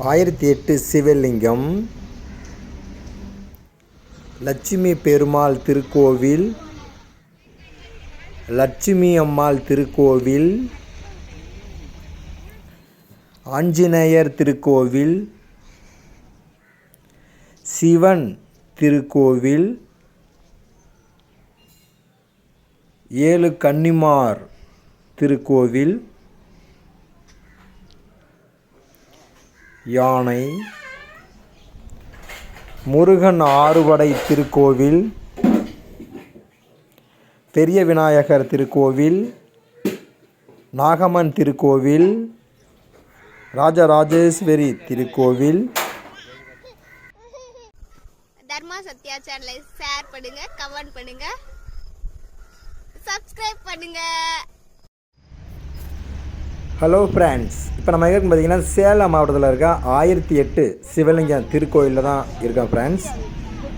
ஆயிரத்தி எட்டு சிவலிங்கம் லட்சுமி பெருமாள் திருக்கோவில் லட்சுமி அம்மாள் திருக்கோவில் ஆஞ்சநேயர் திருக்கோவில் சிவன் திருக்கோவில் ஏழு கன்னிமார் திருக்கோவில் யானை முருகன் ஆறுபடை திருக்கோவில் பெரிய விநாயகர் திருக்கோவில் நாகம்மன் திருக்கோவில் ராஜராஜேஸ்வரி திருக்கோவில். தர்மா சத்யா சேனலை ஷேர் பண்ணுங்க கமெண்ட் பண்ணுங்க. சப்ஸ்கிரைப் பண்ணுங்க. ஹலோ ஃப்ரெண்ட்ஸ் இப்போ நம்ம எங்கே பார்த்தீங்கன்னா சேலம் மாவட்டத்தில் இருக்க ஆயிரத்தி எட்டு சிவலிங்கம் திருக்கோயிலில் தான் இருக்கோம் ஃப்ரெண்ட்ஸ்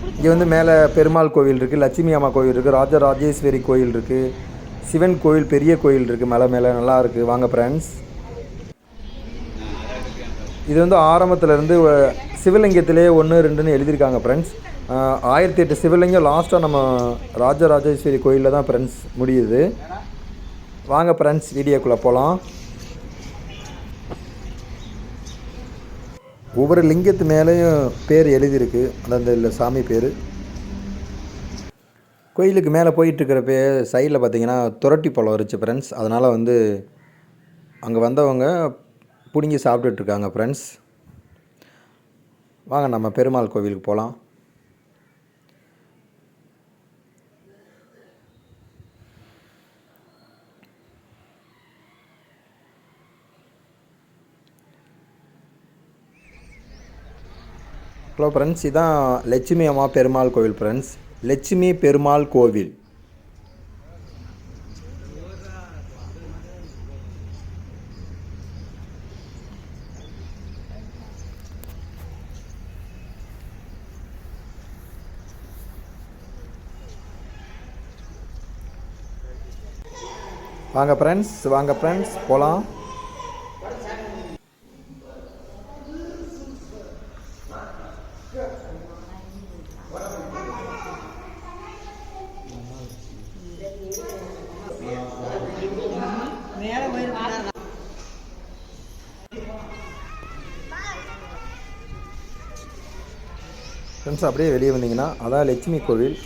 இங்கே வந்து மேலே பெருமாள் கோவில் இருக்குது லட்சுமி அம்மா கோவில் இருக்குது ராஜராஜேஸ்வரி கோயில் இருக்குது சிவன் கோயில் பெரிய கோயில் இருக்குது மேலே மேலே நல்லா இருக்குது வாங்க ஃப்ரெண்ட்ஸ் இது வந்து ஆரம்பத்துலேருந்து சிவலிங்கத்திலே ஒன்று ரெண்டுன்னு எழுதியிருக்காங்க ஃப்ரெண்ட்ஸ் ஆயிரத்தி எட்டு சிவலிங்கம் லாஸ்ட்டாக நம்ம ராஜராஜேஸ்வரி கோயிலில் தான் ஃப்ரெண்ட்ஸ் முடியுது. வாங்க ஃப்ரெண்ட்ஸ் வீடியோக்குள்ளே போகலாம் ஒவ்வொரு லிங்கத்து மேலேயும் பேர் எழுதியிருக்கு. அந்தந்த இல்லை சாமி பேர். கோயிலுக்கு மேலே போயிட்டுருக்கிற பே சைடில் பார்த்தீங்கன்னா துரட்டி பழம் இருந்துச்சு ஃப்ரெண்ட்ஸ் அதனால் வந்து அங்கே வந்தவங்க பிடுங்கி சாப்பிட்டுட்ருக்காங்க ஃப்ரெண்ட்ஸ் வாங்க நம்ம பெருமாள் கோவிலுக்கு போகலாம் ஹலோ ஃப்ரெண்ட்ஸ் இதான் லட்சுமி அம்மா பெருமாள் கோவில் ஃப்ரெண்ட்ஸ் லட்சுமி பெருமாள் கோவில். வாங்க ஃப்ரெண்ட்ஸ் வாங்க ஃப்ரெண்ட்ஸ் போகலாம் ஃப்ரெண்ட்ஸ் அப்படியே வெளியே வந்தீங்கன்னா அதான் லட்சுமி கோவில்.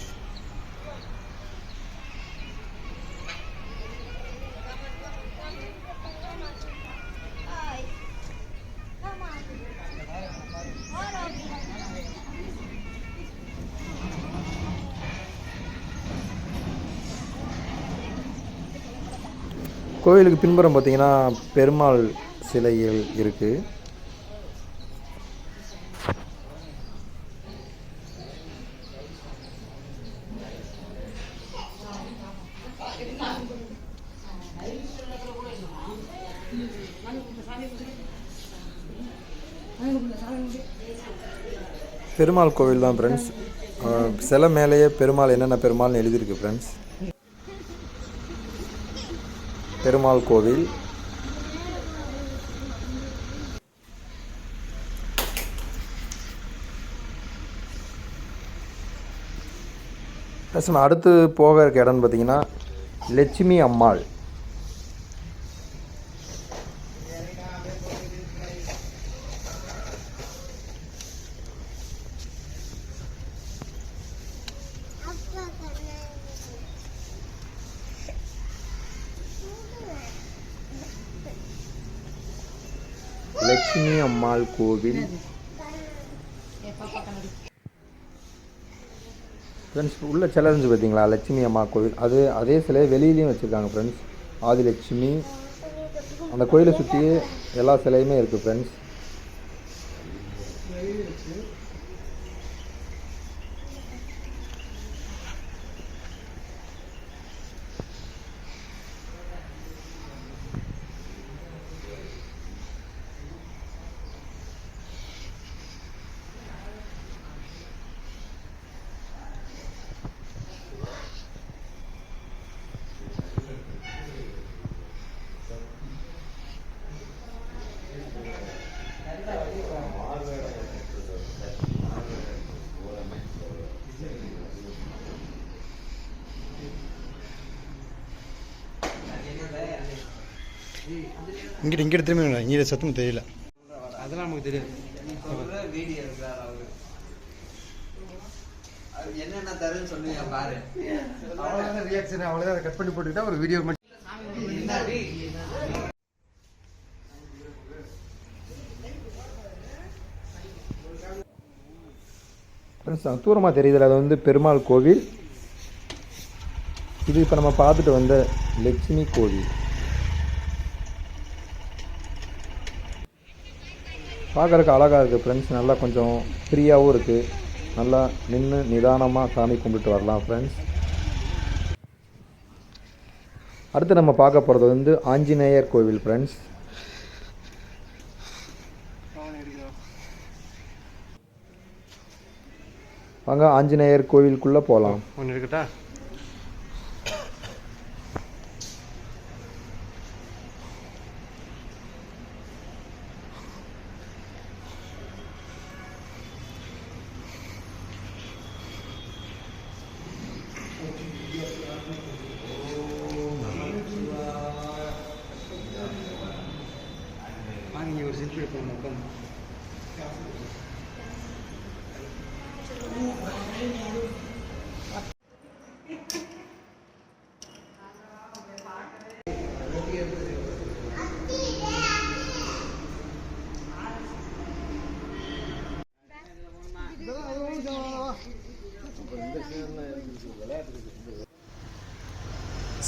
கோவிலுக்கு பின்புறம் பார்த்தீங்கன்னா பெருமாள் சிலைகள் இருக்குது பெருமாள் கோவில் தான் ஃப்ரெண்ட்ஸ் சிலை மேலேயே பெருமாள் என்னென்ன பெருமாள்னு எழுதியிருக்கு ஃப்ரெண்ட்ஸ் பெருமாள் கோவில். அடுத்து போக இருக்க இடம்னு பார்த்தீங்கன்னா லட்சுமி அம்மாள். லட்சுமி அம்மாள் கோவில். ஃப்ரெண்ட்ஸ் உள்ள சிலை இருந்துச்சு பார்த்தீங்களா லட்சுமி அம்மா கோவில். அது அதே சிலையை வெளியிலையும் வச்சுருக்காங்க ஃப்ரெண்ட்ஸ் ஆதிலட்சுமி. அந்த கோயிலை சுற்றி எல்லா சிலையுமே இருக்குது ஃப்ரெண்ட்ஸ் இங்கிட்ட இங்கிட்ட திரும்பி இங்கே சத்தம் தெரியல. அதெல்லாம் நமக்கு தெரியாது. என்னென்ன தருன்னு சொன்னீங்க பாரு. அவ்வளோதான் ரியாக்ஷன் அவ்வளோதான் அதை கட் பண்ணி போட்டுக்கிட்டா ஒரு வீடியோ மட்டும். ஃப்ரெண்ட்ஸ் தூரமாக தெரியுதுல அது வந்து பெருமாள் கோவில். இது இப்போ நம்ம பார்த்துட்டு வந்த லட்சுமி கோவில். பார்க்குறக்கு அழகாக இருக்குது ஃப்ரெண்ட்ஸ் நல்லா கொஞ்சம் ஃப்ரீயாகவும் இருக்குது நல்லா நின்று நிதானமாக சாமி கும்பிட்டு வரலாம் ஃப்ரெண்ட்ஸ் அடுத்து நம்ம பார்க்க போகிறது வந்து ஆஞ்சநேயர் கோவில் ஃப்ரெண்ட்ஸ் வாங்க ஆஞ்சநேயர் கோவிலுக்குள்ளே போகலாம் ஒன்று இருக்கட்டா வாங்க இங்க ஒரு செல்ஃபி எடுப்போம் உட்காந்து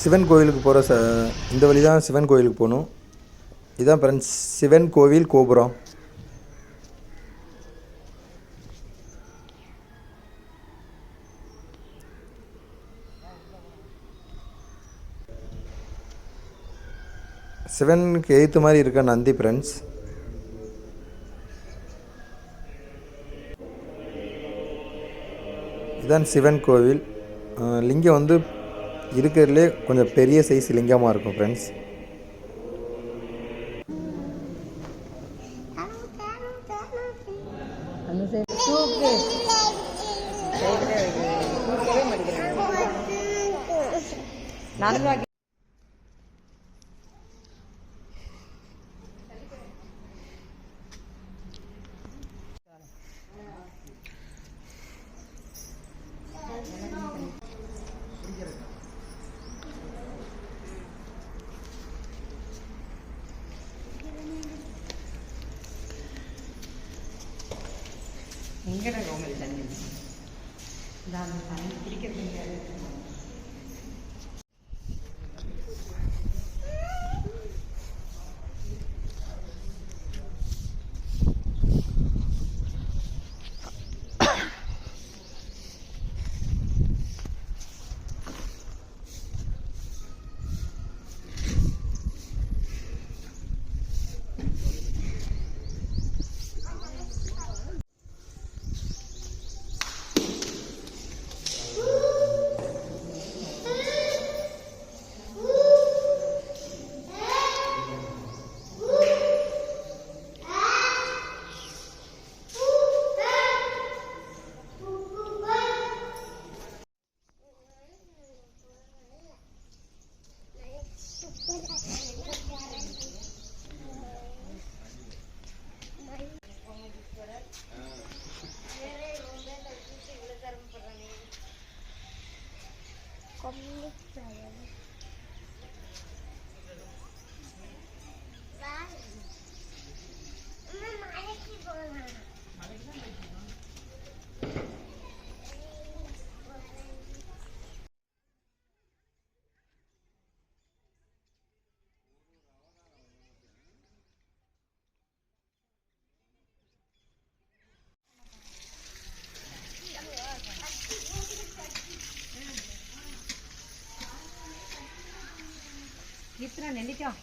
சிவன் கோவிலுக்கு போகிற ச இந்த வழி தான் சிவன் கோவிலுக்கு போகணும். இதுதான் ஃப்ரெண்ட்ஸ் சிவன் கோவில் கோபுரம். சிவனுக்கு எய்த்து மாதிரி இருக்க நந்தி ஃப்ரெண்ட்ஸ் இதுதான் சிவன் கோவில். லிங்கம் வந்து இருக்கிறதுலே கொஞ்சம் பெரிய சைஸ் லிங்கமாக இருக்கும் ஃப்ரெண்ட்ஸ் அந்த எங்கடா கோமதி தண்ணி இந்த அந்த தண்ணி মানে কি বলব நெல்லிக்காய்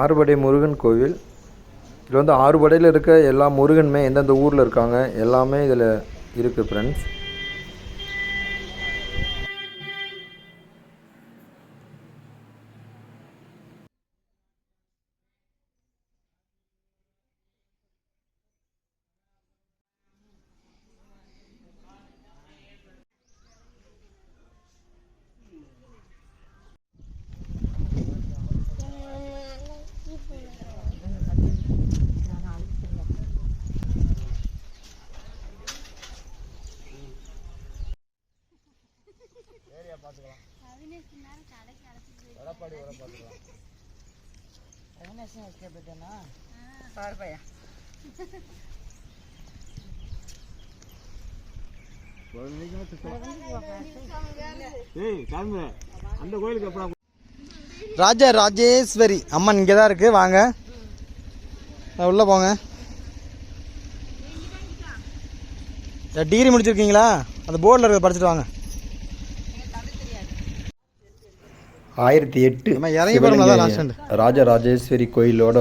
ஆறுபடை முருகன் கோவில். இதில் வந்து ஆறுபடையில் இருக்க எல்லா முருகனுமே எந்தெந்த ஊரில் இருக்காங்க எல்லாமே இதில் இருக்குது ஃப்ரெண்ட்ஸ் பாரு பையா ராஜா ராஜேஸ்வரி அம்மன் இங்கே தான் இருக்குது வாங்க உள்ளே போங்க. டிகிரி முடிச்சிருக்கீங்களா? அந்த போர்டில் இருக்கிறத படிச்சுட்டு வாங்க. ஆயிரத்தி எட்டு stand. ராஜராஜேஸ்வரி கோயிலோட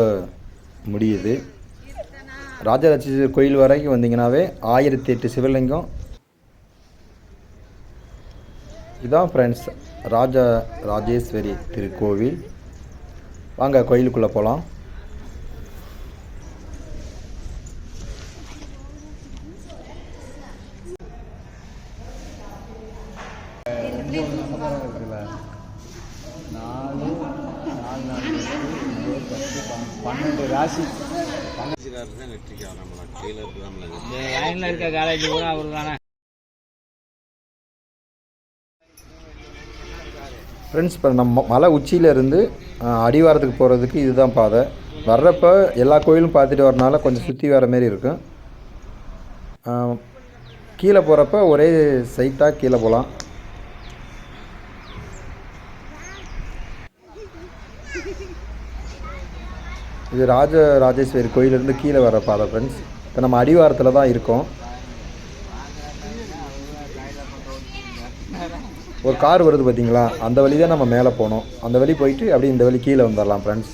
முடியுது. ராஜராஜேஸ்வரி கோயில் வரைக்கும் வந்தீங்கன்னாவே ஆயிரத்தி எட்டு சிவலிங்கம். இதான் ஃப்ரெண்ட்ஸ் ராஜ ராஜேஸ்வரி திருக்கோவில். வாங்க கோயிலுக்குள்ளே போகலாம் லைன்ல இருக்க காலேஜ் கூட அவரு தானே ஃப்ரெண்ட்ஸ் இப்போ நம்ம மலை உச்சியிலேருந்து அடிவாரத்துக்கு போகிறதுக்கு இதுதான் பாதை. வர்றப்ப எல்லா கோயிலும் பார்த்துட்டு வரனால கொஞ்சம் சுற்றி வர மாரி இருக்கும் கீழே போகிறப்ப ஒரே சைட்டாக கீழே போகலாம். இது ராஜ ராஜேஸ்வரி கோயிலிருந்து கீழே வர பாதை ஃப்ரெண்ட்ஸ் இப்போ நம்ம அடிவாரத்தில் தான் இருக்கோம். ஒரு கார் வருது பார்த்தீங்களா? அந்த வழி தான் நம்ம மேலே போனோம் அந்த வழி போயிட்டு அப்படியே இந்த வழி கீழே வந்துடலாம் ஃப்ரெண்ட்ஸ்